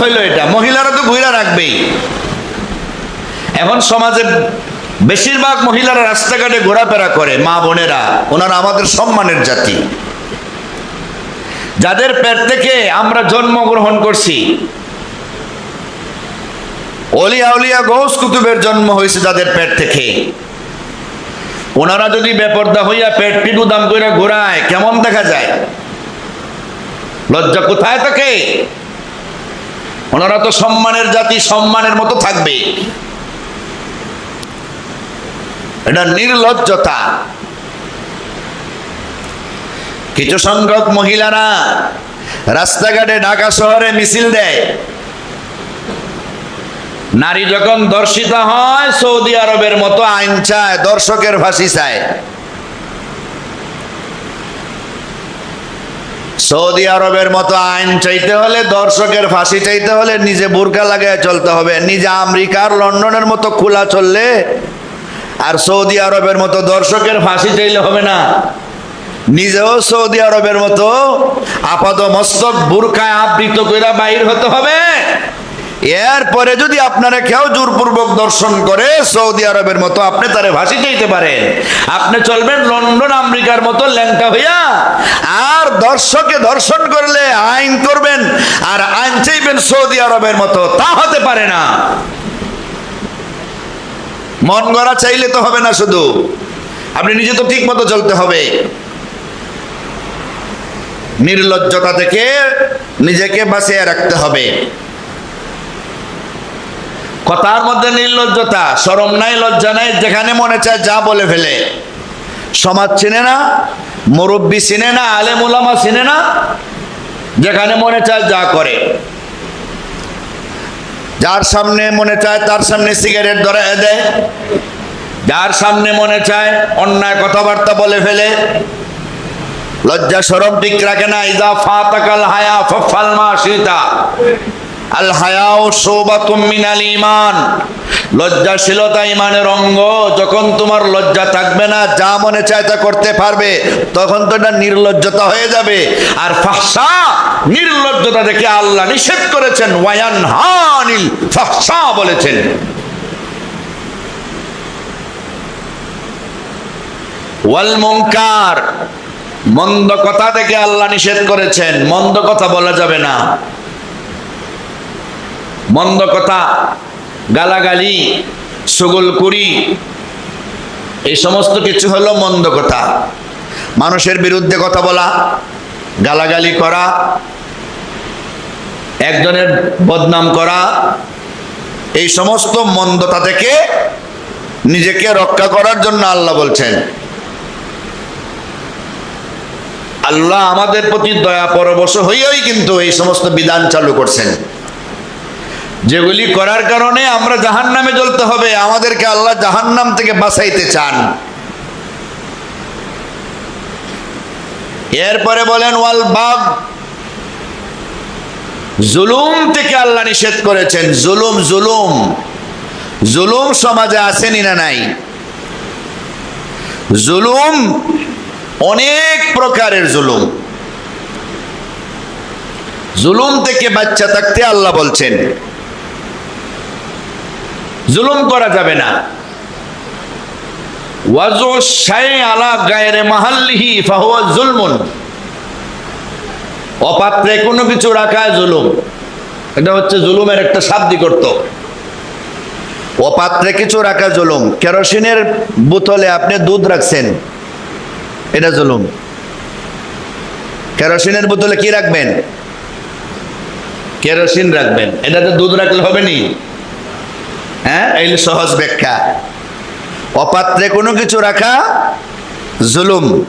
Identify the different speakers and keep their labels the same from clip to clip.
Speaker 1: হইল এটা। মহিলারা তো ঘুরা রাখবেই। এখন সমাজে বেশিরভাগ মহিলারা রাস্তাঘাটে ঘোরাফেরা করে, মা বোনেরা। ওনারা আমাদের সম্মানের জাতি। যাদের পেট থেকে আমরা জন্মগ্রহণ করছি, অলিয়া উলিয়া গৌস কুতুবের জন্ম হয়েছে যাদের পেট থেকে। ওনারা যদি বেপর্দা হইয়া পেট পিটু দাম করে ঘোরায়, কেমন দেখা যায়? লজ্জা কোথায় থাকে? ওনারা তো সম্মানের জাতি, সম্মানের মতো থাকবে। এটা নির্লজ্জতা। কিছু সংখ্যক মহিলারা রাস্তাঘাটে ঢাকা শহরে মিছিল দেয়। নারী যখন দর্শিতা হয়, সৌদি আরবের মতো আইন চায়, দর্শকের ফাঁসি চায়। সৌদি আরবের মতো আইন চাইতে হলে, দর্শকের ফাঁসি চাইতে হলে নিজে বোরকা লাগায় চলতে হবে। নিজে আমেরিকার লন্ডনের মতো খোলা চললে আর সৌদি আরবের মতো দর্শকের ফাঁসি চাইলে হবে না। নিজেও সৌদি আরবের মতো আপাত মস্তক বুরকায় আবৃত করে বাইর হতে হবে। এরপরে যদি আপনারা কেউ জোরপূর্বক দর্শন করে সৌদি আরবের মতো, আপনি তারে ভাসি চাইতে পারেন। আপনি চলবেন লন্ডন, আমেরিকার মতো ল্যাংটা হইয়া, আর দর্শকে দর্শন করলে আইন করবেন, আর আইন চাইবেন সৌদি আরবের মতো, তা হতে পারে না। মন গড়া চাইলে তো হবে না শুধু। আপনি নিজে তো ঠিক মতো চলতে হবে। নির্লজ্জতা থেকে নিজেকে বাঁচিয়ে রাখতে হবে। কথার মধ্যে নির্লজ্জতা, সরম নাই, লজ্জা নাই, যেখানে মনে চায় যা বলে ফেলে। সমাজ চিনে না, মুরব্বী চিনে না, আলেম উলামা চিনে না, যেখানে মনে চায় যা করে। যার সামনে মনে চায় তার সামনে সিগারেট ধরে দেয় যার সামনে মনে চায় অন্যায় কথাবার্তা বলে ফেলে। লজ্জা, সরম ঠিক রাখে না, ইদা ফাতাকাল হায়া ফফাল মা সীতা আল হায়াও শোবাতুম মিনাল ইমান লজ্জাশীলতা ইমানের অঙ্গ। যখন তোমার লজ্জা থাকবে না, যা মনে চায় তা করতে পারবে, তখন তো এটা নির্লজ্জতা হয়ে যাবে। আর ফাহসা নির্লজ্জতা দেখে আল্লাহ নিষেধ করেছেন ওয়ায়ান হানিল ফাহসা বলেছেন। ওয়াল মন্দ কথা থেকে আল্লাহ নিষেধ করেছেন, মন্দ কথা বলা যাবে না। মন্দ কথা, গালাগালি সুগলকুড়ি এই সমস্ত কিছু হলো মন্দ কথা। মানুষের বিরুদ্ধে কথা বলা, গালাগালি করা, একজনের বদনাম করা, এই সমস্ত মন্দতা থেকে নিজেকে রক্ষা করার জন্য আল্লাহ বলছেন। আল্লাহ আমাদের প্রতি দয়া পরবশ হইয়াই কিন্তু এই সমস্ত বিধান চালু করছেন। যেগুলি করার কারণে আমরা জাহান নামে জ্বলতে হবে, আমাদেরকে আল্লাহ জাহান নাম থেকে বাঁচাইতে চান। এরপরে বলেন, ওয়াল বাগ, জুলুম থেকে আল্লাহ নিষেধ করেছেন। জুলুম জুলুম। জুলুম সমাজে আসেনি না নাই? জুলুম অনেক প্রকারের জুলুম। জুলুম থেকে বাচ্চা থাকতে আল্লাহ বলছেন জুলুম করা যাবে না। ওয়াজু শাই আলা গায়রে মাহাল্লিহি ফাহুয়া জুলমুন। অপাত্রে কোনো কিছু রাখা জুলুম। এটা হচ্ছে জুলুমের একটা শাব্দিক অর্থ অপাত্রে কিছু রাখা জুলুম। কেরোসিনের বোতলে আপনি দুধ রাখছেন, এটা জুলুম। কেরোসিনের বোতলে কি রাখবেন? কেরোসিন রাখবেন। এটাতে দুধ রাখলে হবে নি। হ্যাঁ এই সহজ ব্যাখ্যা। অপাত্রে কোনো কিছু রাখা জুলুম।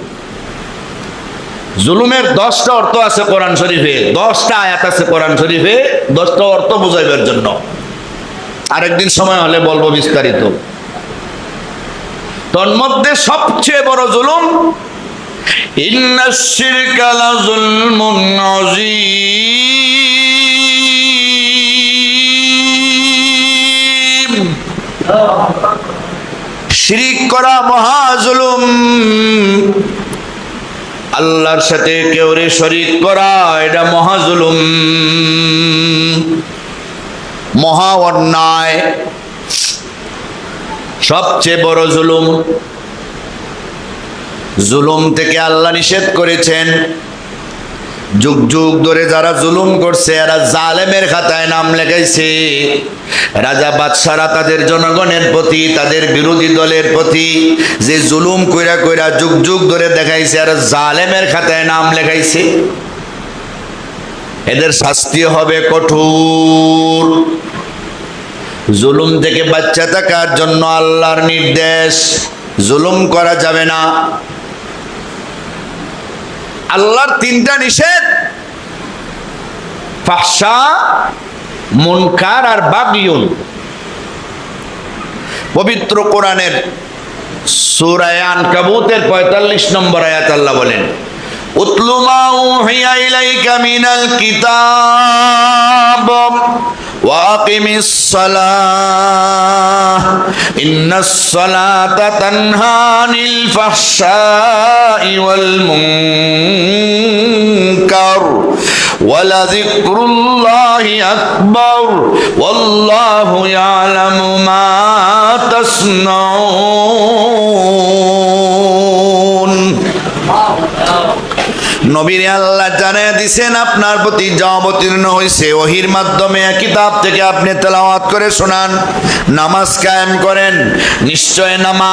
Speaker 1: জুলুমের দশটা অর্থ আছে কোরআন শরীফে। দশটা আয়াত আছে কোরআন শরীফে, দশটা অর্থ বুঝাইবার জন্য। আরেকদিন সময় হলে বলব বিস্তারিত। তন্মধ্যে সবচেয়ে বড় জুলুম ইন্নাশিরকালা জুলমুন আযীম। শিরিক করা মহা জুলুম আল্লাহর সাথে কেউ রে শরিক করা, এটা মহা জুলুম মহা অন্যায়। সবচেয়ে বড় জুলুম। জুলুম থেকে আল্লাহ নিষেধ করেছেন। যুগ যুগ ধরে যারা জুলুম করছে, এরা জালেমের খাতায় নাম লেখাইছে। রাজা বাদশারা তাদের জনগণের প্রতি, তাদের বিরোধী দলের প্রতি যে জুলুম কইরা কইরা যুগ যুগ ধরে দেখাইছে আর জালেমের খাতায় নাম লেখাইছে। এদের শাস্তি হবে কঠোর। জুলুম থেকে বাচ্চা থাকার জন্য আল্লাহর নির্দেশ। জুলুম করা যাবে না। আল্লাহর তিনটা নিষেধ। ফাহসা মুনকার আর বাগিউন পবিত্র কোরআনের সূরায়ে আনকাবুতের 45 নম্বর আয়াত আল্লাহ বলেন, উতলু মা উহিয়া ইলাইকা মিনাল কিতাব। وأقم الصلاة إن الصلاة تنهى عن الفحشاء والمنكر ولذكر الله أكبر والله يعلم ما تصنعون নবীর আল্লাহ জানিয়ে দিছেন, আপনার প্রতি যা অবতীর্ণ হয়েছে ওহির মাধ্যমে কিতাব থেকে আপনি তেলাওয়াত করে শোনান, নামাজ কায়েম করেন। নিশ্চয় নামাজ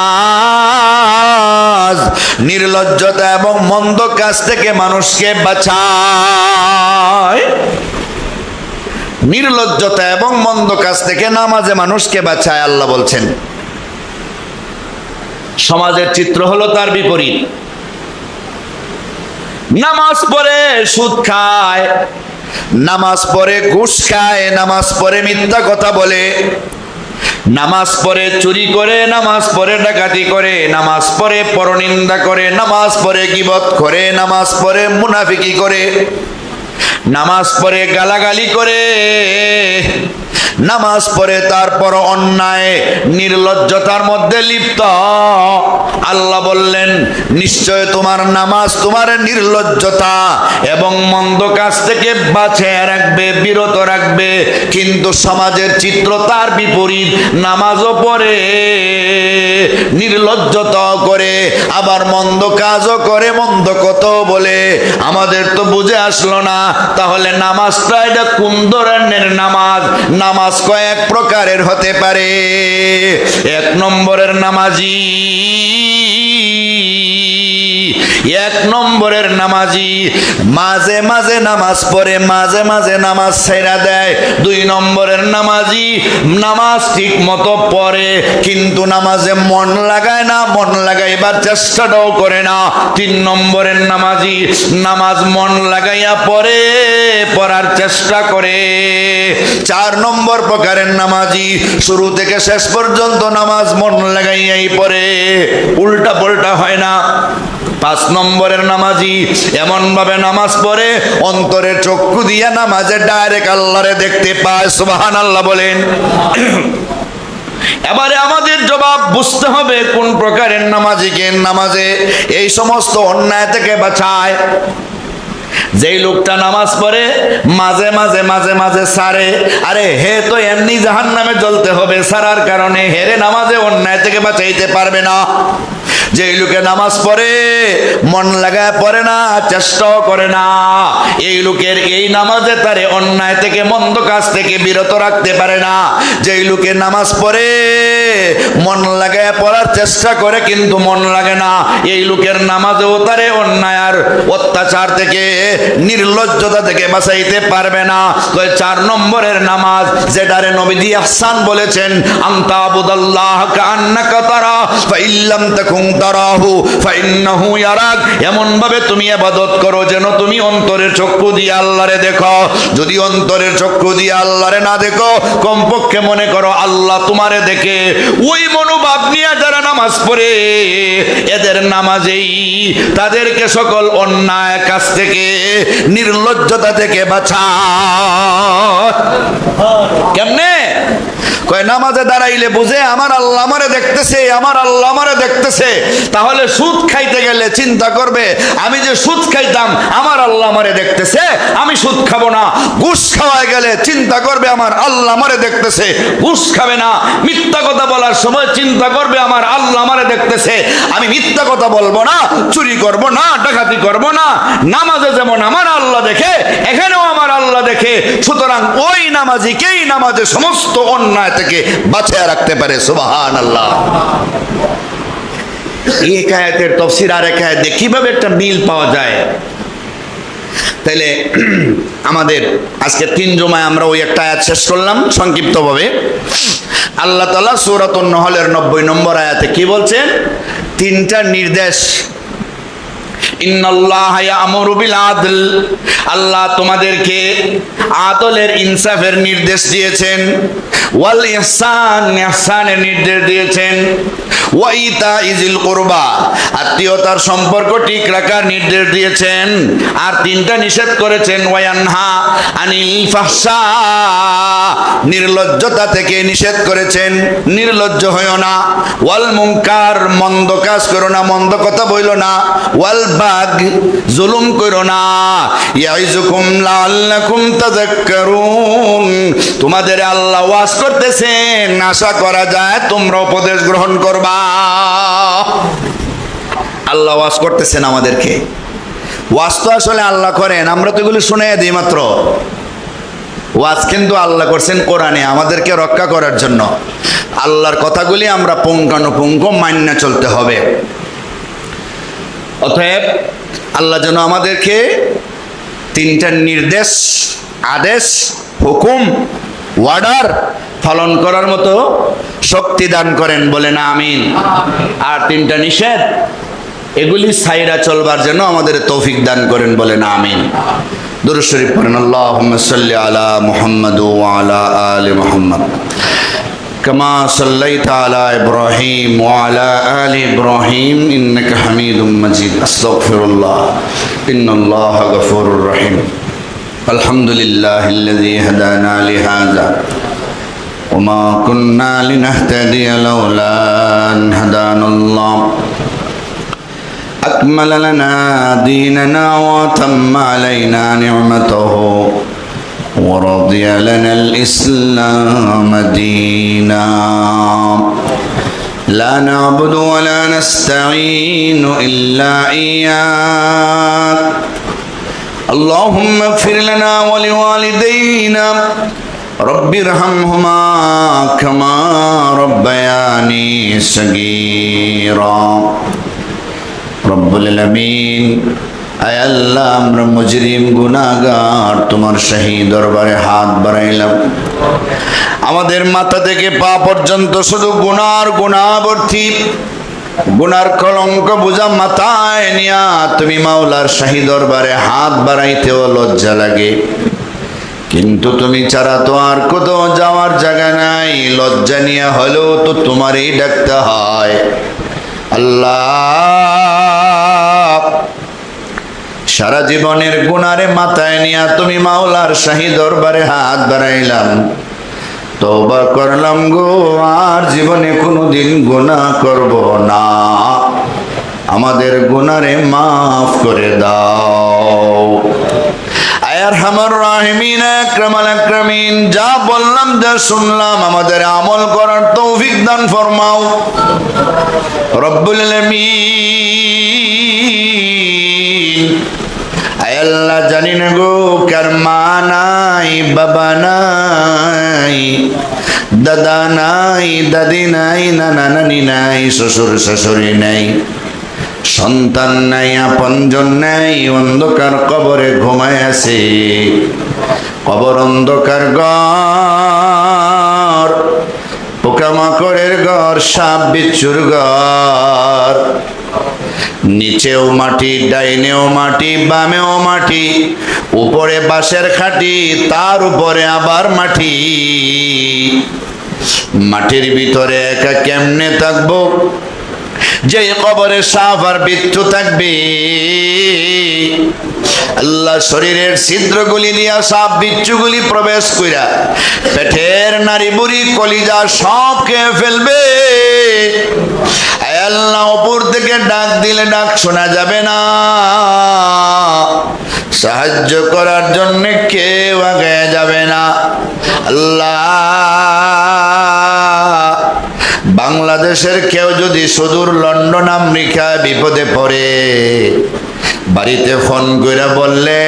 Speaker 1: নির্লজ্জতা এবং মন্দ কাজ থেকে মানুষকে বাঁচায়। নির্লজ্জতা এবং মন্দ কাজ থেকে নামাজে মানুষকে বাঁচায়, আল্লাহ বলছেন। সমাজের চিত্র হলো তার বিপরীত। নামাজ পড়ে সুদ খায়, নামাজ পড়ে ঘুষ খায়, নামাজ পড়ে মিথ্যা কথা বলে, নামাজ পড়ে চুরি করে, নামাজ পড়ে ডাকাতি করে, নামাজ পড়ে পরনিন্দা করে, নামাজ পড়ে গিবত করে, নামাজ পড়ে মুনাফিকি করে। নামাজ পড়ে গালাগালি করে। নামাজ পড়ে তারপর অন্যায়, নির্লজ্জতার মধ্যে লিপ্ত। আল্লাহ বললেন, নিশ্চয় তোমার নামাজ তোমার নির্লজ্জতা এবং মন্দ কাজ থেকে বাঁচিয়ে রাখবে, বিরত রাখবে। কিন্তু সমাজের চিত্র তার বিপরীত, নামাজও পড়ে। নির্লজ্জতা করে, আবার মন্দ কাজও করে, মন্দ কত বলে। আমাদের তো বুঝে আসলো না, তাহলে নামাজটা এটা কোন ধরনের নামাজ? নামাজ কয়েক প্রকারের হতে পারে। এক নম্বরের নামাজি এক নম্বরের নামাজি মাঝে মাঝে নামাজ পড়ে, মাঝে মাঝে নামাজ ছেড়া দেয়। দুই নম্বরের নামাজি নামাজ ঠিক মতো পড়ে, কিন্তু নামাজে মন লাগায় না, মন লাগাইবার চেষ্টাটাও করে না। তিন নম্বরের নামাজি নামাজ মন লাগাইয়া পড়ে, পড়ার চেষ্টা করে। চার নম্বর প্রকারের নামাজি শুরু থেকে শেষ পর্যন্ত নামাজ মন লাগাইয়াই পড়ে। উল্টা পাল্টা হয় না। পাঁচ নম্বরের নামাজি এমন ভাবে নামাজ পড়ে অন্তরের চক্ষু দিয়া নামাজে ডাইরেক্ট আল্লাহরে দেখতে পায় সুবাহান আল্লাহ বলেন। এবারে আমাদের জবাব বুঝতে হবে কোন প্রকারের নামাজিকে নামাজে। এই সমস্ত অন্যায় থেকে বাঁচায়। যেই লোকটা নামাজ পড়ে, মাঝে মাঝে মাঝে মাঝে সারে। আরে হে তো এমনি জাহান নামে জ্বলতে হবে, সারার কারণে হেরে নামাজে অন্যায় থেকে বাঁচাইতে পারবে না। যেই লোকে নামাজ পড়ে, মন লাগায় পড়ে না, চেষ্টাও করে না। এই লোকের এই নামাজে তারে অন্যায় থেকে, মন্দ কাজ থেকে বিরত রাখতে পারে না। যেই লোকে নামাজ পড়ে মন লাগায় পড়ার চেষ্টা করে, কিন্তু মন লাগে না। এই লোকের নামাজেও তারে অন্যায় আর অত্যাচার থেকে, নির্লজ্জতা থেকে বাঁচাইতে পারবে না। তো চার নম্বরের নামাজ, যেটারে নবীজি আহসান বলেছেন, আন্তা আবুদাল্লাহ কান্নাকা তারা, ফাইল্লাম তাকুম তারাহু, ফাইন্নাহু ইয়ারাক। এমন ভাবে তুমি ইবাদত করো যেন তুমি অন্তরের চক্ষু দিয়ে আল্লাহরে দেখো। যদি অন্তরের চক্ষু দিয়ে আল্লাহরে না দেখো, কমপক্ষে মনে করো আল্লাহ তোমারে দেখে। ওই মনোভাব নিয়ে যারা নামাজ পড়ে, এদের নামাজেই তাদেরকে সকল অন্যায় কাজ থেকে, নির্লজ্জতা থেকে বাঁচা কেমনে? কয়, নামাজে দাঁড়াইলে বুঝে, আমার আল্লাহ আমারে দেখতেছে, আমার আল্লাহ আমারে দেখতেছে। তাহলে সুদ খাইতে গেলে চিন্তা করবে, আমি যে সুদ খাইতাম, আমার আল্লাহ আমারে দেখতেছে, আমি সুদ খাব না। ঘুষ খাওয়ায় গেলে চিন্তা করবে, আমার আল্লাহ আমারে দেখতেছে। ঘুষ খাবে না। মিথ্যা কথা বলার সময় চিন্তা করবে, আমার আল্লাহ আমারে দেখতেছে। আমি মিথ্যা কথা বলব না, চুরি করব না, ডাকাতি করব না। নামাজে যেমন আমার আল্লাহ দেখে, এখানেও আমার আল্লাহ দেখে। সুতরাং ওই নামাজিকেই নামাজে সমস্ত অন্যায় থেকে বাঁচিয়ে রাখতে পারে সুবাহান আল্লাহ এক আয়াতের তফসির আর এক আয়াতে কীভাবে একটা মিল পাওয়া যায়? তাইলে আমাদের আজকে তিন জমায় আমরা ওই একটা আয়াত শেষ করলাম সংক্ষিপ্তভাবে। আল্লাহ তালা সৌরাতুন নহলের নব্বই নম্বর আয়াতে কি বলছেন তিনটা নির্দেশ আল্লাহ তোমাদেরকে আদলের ইনসাফের নির্দেশ দিয়েছেন। ওয়াল ইহসান, ইহসানের নির্দেশ দিয়েছেন। ওয়াইতা ইজিল কুরবা। আত্মীয়তার সম্পর্ক ঠিক রাখার নির্দেশ দিয়েছেন। আর তিনটা নিষেধ করেছেন, ওয়ায়ানহা আনিল ফাহশা। নির্লজ্জতা থেকে নিষেধ করেছেন, নির্লজ্জ হইও না। ওয়াল মুনকার, মন্দ কাজ করো না, মন্দ কথা বইল না। ওয়াল বাগ জুলুম করো না। তোমাদের আল্লাহ ওয়াজ করতেছেন, আশা করা যায় তোমরা উপদেশ গ্রহণ করবা। আল্লাহ ওয়াজ করতেছেন আমাদেরকে। ওয়াজ তো আসলে আল্লাহ করেন, আমরা তো এগুলি শুনে দিই মাত্র। ওয়াজ কিন্তু আল্লাহ করছেন কোরআনে, আমাদেরকে রক্ষা করার জন্য। আল্লাহর কথাগুলি আমরা পুঙ্খানুপুঙ্খ মান্য চলতে হবে। অতএব আল্লাহ যেন আমাদেরকে তিনটা নির্দেশ, আদেশ, হুকুম ওয়ার্ডার পালন করার মতো শক্তি দান করেন বলে না আমিন। আর তিনটা নিষেধ, এগুলি সাইরা চলবার জন্য আমাদের তৌফিক দান করেন বলে না আমিন। দুরুদ শরীফ পড়েন সাল্লি আলা মুহাম্মদ আলা আলি মুহাম্মদ। كما صليت على إبراهيم وعلى آل إبراهيم إنك حميد مجيد. أستغفر الله. إن الله غفور رحيم. الحمد لله الذي هدانا لهذا. وما كنا لنهتدي لولا أن هدانا الله. أكمل لنا ديننا وتم علينا نعمته. ورضي لنا الإسلام دينا لا نعبد ولا نستعين إلا إياك اللهم اغفر لنا ولوالدينا رب ارحمهما كما ربياني صغيرا رب العالمين আয় আল্লাহ, আমরা মুজরিম গুনাহগার। তোমার শাহী দরবারে হাত বাড়াইলাম। আমাদের মাথা থেকে পা পর্যন্ত শুধু গুনার গুণাবর্তী, গুনার কলঙ্ক বোঝা মাথায় নিয়া তুমি মাওলার শাহী দরবারে হাত বাড়াইতেও লজ্জা লাগে। কিন্তু তুমি ছাড়া তো আর কোথাও যাওয়ার জায়গা নাই। লজ্জা নিয়ে হলেও তো তোমারই ডাকতে হয়। আল্লাহ সারা জীবনের গুনারে মাথায় নিয়া তুমি মাওলার শাহী দরবারে হাত বাড়াইলাম। তওবা করলাম গো, আর জীবনে কোনোদিন গুনাহ করব না। আমাদের গুনারে মাফ করে দাও। আয়ার হামার রাহিমিন আকরামাল আকরামিন, যা বললাম, যা শুনলাম, আমাদের আমল করার তৌফিক দান ফরমাও। রব্বুল আলামিন। আল্লাহ জানি না গো, কার মা নাই, বাবা নাই, দাদা নাই, দাদি নাই, নানা নানি নাই, শ্বশুর শাশুড়ি নাই, সন্তান নাই, আপনজন নাই, অন্ধকার কবরে ঘুমায় আছে। কবর অন্ধকার ঘর, পোকামাকড়ের ঘর, সাপ, বিচ্ছুর ঘর। নিচেও মাটি, ডাইনেও মাটি, বামেও মাটি, উপরে বাঁশের খাটি, তার উপরে আবার মাটি। মাটির ভিতরে একা কেমনে থাকব? যে কবরে সাপ আর বিচ্ছু থাকবে। আল্লাহ শরীরের ছিদ্রগুলি দিয়া সাপ বিচ্ছুগুলি প্রবেশ কইরা পেটের নারী বুড়ি কলিজা সব খেয়ে ফেলবে। আল্লাহ উপর থেকে ডাক দিলে ডাক শোনা যাবে না। সাহায্য করার জন্য কেউ আগে যাবে না। আল্লাহ। বাংলাদেশের কেউ যদি সুদূর লন্ডন আমেরিকা বিপদে পড়ে বাড়িতে ফোন করে বললে,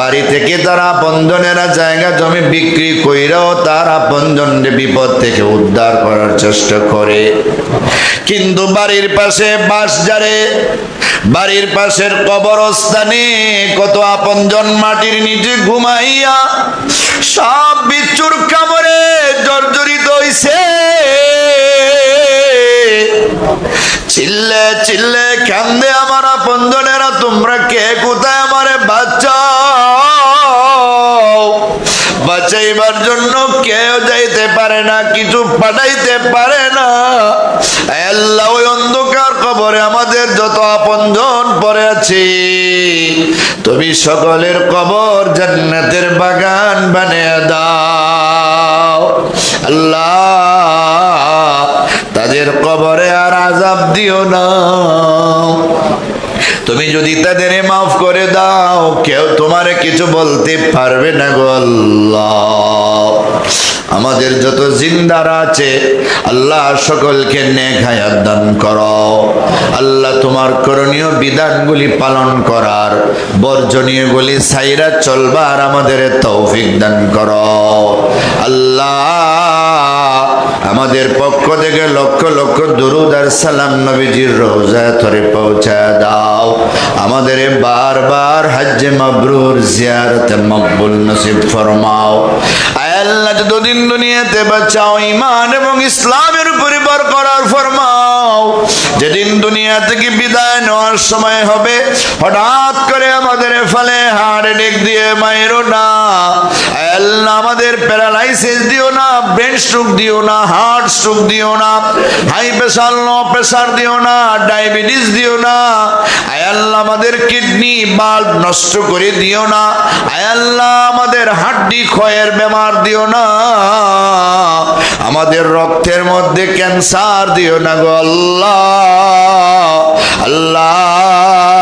Speaker 1: বাড়ি থেকে তারা আপনজনেরা জায়গা জমি বিক্রি কইরাও তার আপনজনকে বিপদ থেকে উদ্ধার করার চেষ্টা করে। কিন্তু বাড়ির পাশে বাস যারে বাড়ির পাশের কবরস্থানে কত আপনজন মাটির নিচে ঘুমাইয়া সব বিচ্ছুর কামড়ে জর্জরিত হইছে। চিল্লে চিল্লে কান্দে আমার আপনজনেরা, তোমরা কে? কোথায় আমারে বাঁচাও? বাঁচাইবার জন্য কেউ যাইতে পারে না, কিছু পাঠাইতে পারে না। আল্লাহ, ওই অন্ধকার কবরে আমাদের যত আপনজন পড়ে আছে, তুমি সকলের কবর জান্নাতের বাগান বানিয়ে দাও। আল্লাহ দিও না। তুমি যদি তাদের মাফ করে দাও, কেউ তোমারে কিছু বলতে পারবে না গো আল্লাহ। আমাদের যত জিন্দারা আছে, আল্লাহ সকলকে নেক দান করো। আল্লাহ তোমার করণীয় বিধানগুলি পালন করার বর্জনীয়গুলি সাইরা চলবার আমাদের তৌফিক দান করো। আল্লাহ আমাদের পক্ষ থেকে লক্ষ লক্ষ দুরুদ আর সালাম নবীজির রোজা ধরে পৌঁছা দাও। আমাদের বারবার হজ্জে মাবরুর জিয়ারতে মকবুল নসিব ফরমাও। আল্লাহ দুনিয়াতে বাঁচাও ইমান এবং ইসলামের উপরে করার ফরমাও। যেদিন দুনিয়া থেকে বিদায় নেওয়ার সময় হবে, হঠাৎ করে আমাদের ফলে হাড়ে ডেক দিয়ে মায়েরও না। আল্লাহ আমাদের প্যারালাইসিস দিও না ব্রেন স্ট্রোক দিও না হার্ট স্ট্রোক দিও না হাই প্রেশার লো প্রেশার দিও না ডায়াবেটিস দিও না। আয় আল্লাহ আমাদের কিডনি বাল্ব নষ্ট করে দিও না। আয় আল্লাহ আমাদের হাড্ডি, ক্ষয়ের বেমার দিও না। আমাদের রক্তের মধ্যে ক্যান্সার দিও না গো আল্লাহ। আল্লাহ।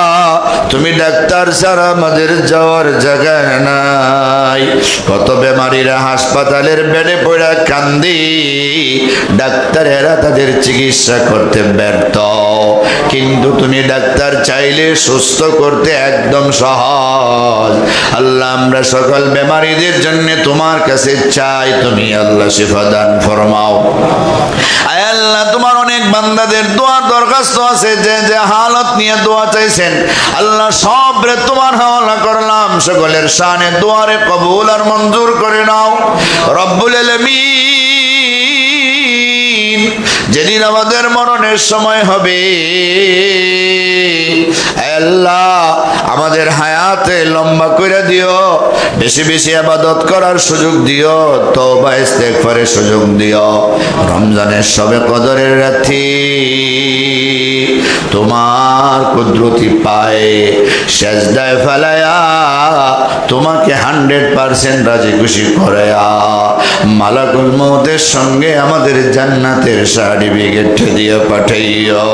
Speaker 1: তুমি ডাক্তার ছাড়া আমাদের যাওয়ার জায়গা নাই। কত বেমারিরা হাসপাতালের বেডে পড়া কান্দি, ডাক্তারেরা তাদের চিকিৎসা করতে ব্যর্থ। কিন্তু তুমি ডাক্তার চাইলে সুস্থ করতে একদম সহজ। আল্লাহ, আমরা সকল বেমারিদের জন্য তোমার কাছে চাই। তুমি আল্লাহ শিফা দান ফরমাও। তোমার অনেক বান্দাদের দোয়ার দরখাস্ত আছে, যে যে হালত নিয়ে দোয়া চাইছেন। আল্লাহ সব রে তোমার হাওলা করলাম, সকলের শানে দোয়ারে কবুল আর মঞ্জুর করে নাও। রব্বুল আলামিন যেদিন আমাদের মরণের সময় হবে আল্লাহ, আমাদের হায়াতে লম্বা করে দিও, বেশি বেশি আবাদত করার সুযোগ দিও, তওবা ইস্তেগফারের সুযোগ দিও। রমজানের সবে কদরের রাত্রি, তোমার কুদরতি পায়ে সেজদায় ফেলায়া, তোমাকে হান্ড্রেড পার্সেন্ট রাজি খুশি করায়া, মালাকুল মৌতের সঙ্গে আমাদের জান্নাতের সার্টিফিকেট দিয়ে পাঠাইও